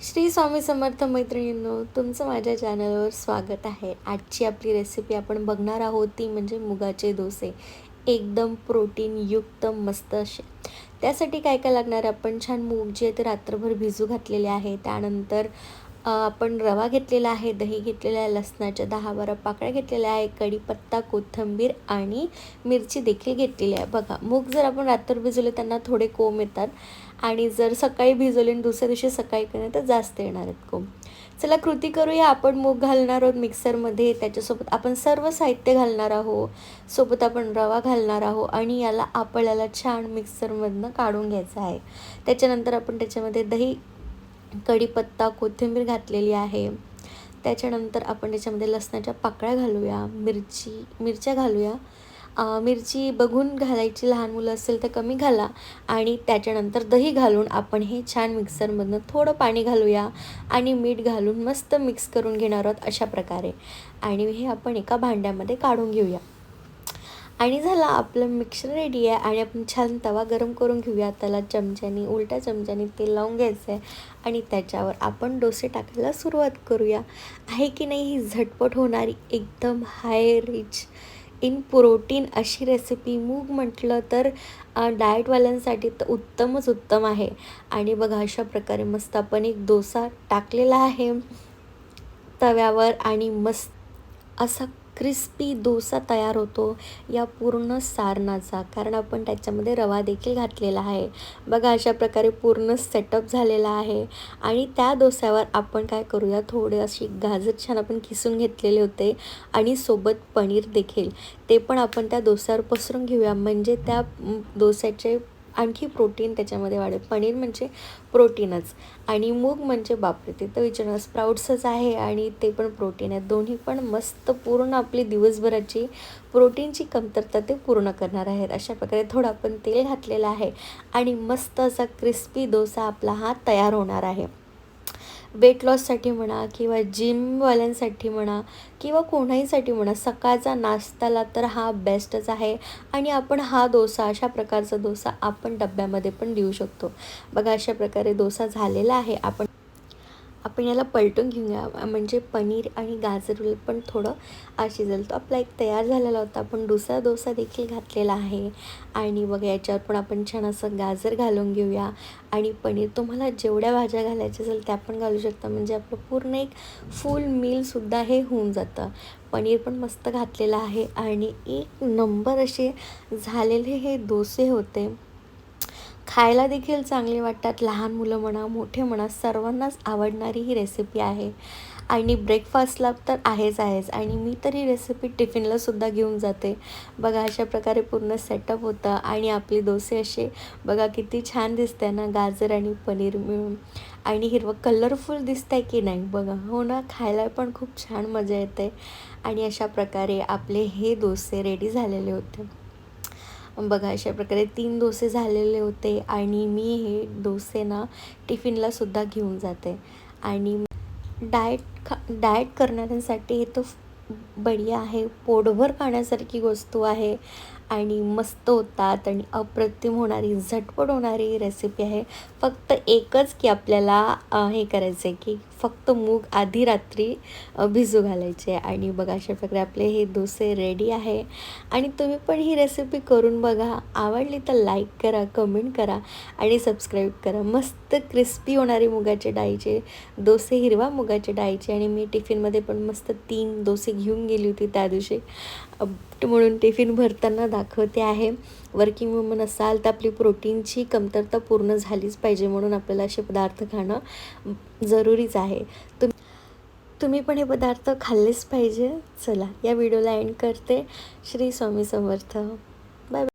श्री स्वामी समर्थ मैत्रिणींनो तुमचं माझ्या चॅनलवर स्वागत आहे. आजची आपली रेसिपी आपण बघणार आहोत ती म्हणजे मुगाचे डोसे. एकदम प्रोटीनयुक्त मस्त असे. त्यासाठी काय काय लागणार? आहे आपण छान मूग जे आहे ते रात्रभर भिजू घातलेले आहे त्यानंतर आपण रवा घेतलेला आहे दही घेतलेला आहे लसणाच्या दहा बारा पाकळ्या घेतलेल्या आहे कढीपत्ता कोथिंबीर आणि मिरची देखील घेतलेली आहे. बघा मूग जर आपण रात्र भिजवले त्यांना थोडे कोंब येतात आणि जर सकाळी भिजवले आणि दुसऱ्या दिवशी सकाळी केले तर जास्त येणार आहेत कोंब. चला कृती करूया. आपण मूग घालणार आहोत मिक्सरमध्ये. त्याच्यासोबत आपण सर्व साहित्य घालणार आहोत. सोबत आपण रवा घालणार आहोत आणि याला आपल्याला छान मिक्सरमधनं काढून घ्यायचं आहे. त्याच्यानंतर आपण त्याच्यामध्ये दही कढीपत्ता कोथिंबीर घातलेली आहे. त्याच्यानंतर आपण त्याच्यामध्ये लसणाच्या पाकळ्या घालूया मिरची मिरच्या घालूया. मिरची बघून घालायची लहान मुलं असेल तर कमी घाला आणि त्याच्यानंतर दही घालून आपण हे छान मिक्सरमधनं थोडं पाणी घालूया आणि मीठ घालून मस्त मिक्स करून घेणार आहोत अशा प्रकारे. आणि हे आपण एका भांड्यामध्ये काढून घेऊया. आणि झालं आपलं मिक्सर रेडी आहे आणि आपण छान तवा गरम करून घेऊया. त्याला चमच्यानी उलट्या चमच्यानी तेल लावून घ्यायचं आहे आणि त्याच्यावर आपण डोसे टाकायला सुरुवात करूया. आहे की नाही ही झटपट होणारी एकदम हाय रिच इन प्रोटीन अशी रेसिपी मूग म्हटलं तर डाएटवाल्यांसाठी तर उत्तमच उत्तम आहे. आणि बघा अशा प्रकारे मस्त आपण एक डोसा टाकलेला आहे तव्यावर आणि मस्त असा क्रिस्पी डोसा तयार होतो या पूर्ण सारणाचा. कारण आपण त्याच्यामध्ये रवा देखील घातलेला आहे. बघा अशा प्रकारे पूर्ण सेटअप झालेला आहे. आणि त्या डोस्यावर आपण काय करूया थोडे अशी गाजर छान आपण किसून घेतलेले होते आणि सोबत पनीर देखील. ते पण आपण त्या डोस्यावर पसरून घेऊया. म्हणजे त्या डोस्याचे आणखी प्रोटीन त्याच्यामध्ये वाढेल. पनीर म्हणजे प्रोटीनच. आणि मूग म्हणजे बापरे ते तर विचारणं स्प्राऊट्सच आहे आणि ते पण प्रोटीन आहे दोन्ही पण मस्त पूर्ण आपली दिवसभराची प्रोटीनची कमतरता ते पूर्ण करणार आहेत. अशा प्रकारे थोडं आपण तेल घातलेलं आहे आणि मस्त असा क्रिस्पी डोसा आपला हा तयार होणार आहे. वेट लॉससाठी म्हणा किंवा जिमवाल्यांसाठी म्हणा किंवा कोणाहीसाठी म्हणा सकाळचा नाश्त्याला तर हा बेस्टच आहे. आणि आपण हा डोसा अशा प्रकारचा डोसा आपण डब्यामध्ये पण देऊ शकतो. बघा अशा प्रकारे डोसा झालेला आहे. आपण आपण याला पलटून घेऊया. म्हणजे पनीर आणि गाजर पण थोडं आ शिजेल तो आपला एक तयार झालेला होता. आपण दुसरा डोसा देखील घातलेला आहे. आणि मग याच्यावर पण आपण छान असं गाजर घालून घेऊया. आणि पनीर तुम्हाला जेवढ्या भाज्या घालायच्या असेल त्या पण घालू शकता. म्हणजे आपलं पूर्ण एक फुल मीलसुद्धा हे होऊन जातं. पनीर पण मस्त घातलेलं आहे. आणि एक नंबर असे झालेले हे डोसे होते. खायला देखील चांगले वाटतात. लहान मुलं म्हणा मोठे म्हणा सर्वांनाच आवडणारी ही रेसिपी आहे. आणि ब्रेकफास्टला तर आहेच आहेच. आणि मी तर ही रेसिपी टिफिनला सुद्धा घेऊन जाते. बघा अशा प्रकारे पूर्ण सेटअप होतं. आणि आपले डोसे असे बघा किती छान दिसते ना गाजर आणि पनीर मिळून. आणि हिरवं कलरफुल दिसत आहे की नाही बघा. हो ना खायला पण खूप छान मजा येते. आणि अशा प्रकारे आपले हे डोसे रेडी झालेले होते. बघा अशा प्रकारे तीन डोसे झालेले होते आणि मी हे डोसे ना टिफिनलासुद्धा घेऊन जाते. आणि डाएट खा डाएट करणाऱ्यांसाठी हे तो बढिया आहे. पोटभर खाण्यासारखी वस्तू आहे आणि मस्त होतात आणि अप्रतिम होणारी झटपट होणारी रेसिपी आहे. फक्त एकच की आपल्याला हे करायचं आहे की फक्त मूग आधी रात्री भिजू घालायचे. आणि बघा अशा प्रकारे आपले हे डोसे रेडी आहे. आणि तुम्ही पण ही रेसिपी करून बघा. आवडली तर लाईक करा कमेंट करा आणि सबस्क्राईब करा. मस्त क्रिस्पी होणारे मुगाचे डाळीचे डोसे हिरवा मुगाचे डाळीचे. आणि मी टिफिनमध्ये पण मस्त तीन डोसे घेऊन गेली होती त्या दिवशी. म्हणून टिफिन भरताना दाखवते आहे. वर्किंग वुमन असाल तर आपली प्रोटीनची कमतरता पूर्ण झालीच पाहिजे म्हणून आपल्याला असे पदार्थ खाणं जरुरीच आहे. तुम तुम्ही पण हे पदार्थ खाल्लेच पाहिजे. चला या व्हिडिओला एंड करते. श्री स्वामी समर्थ.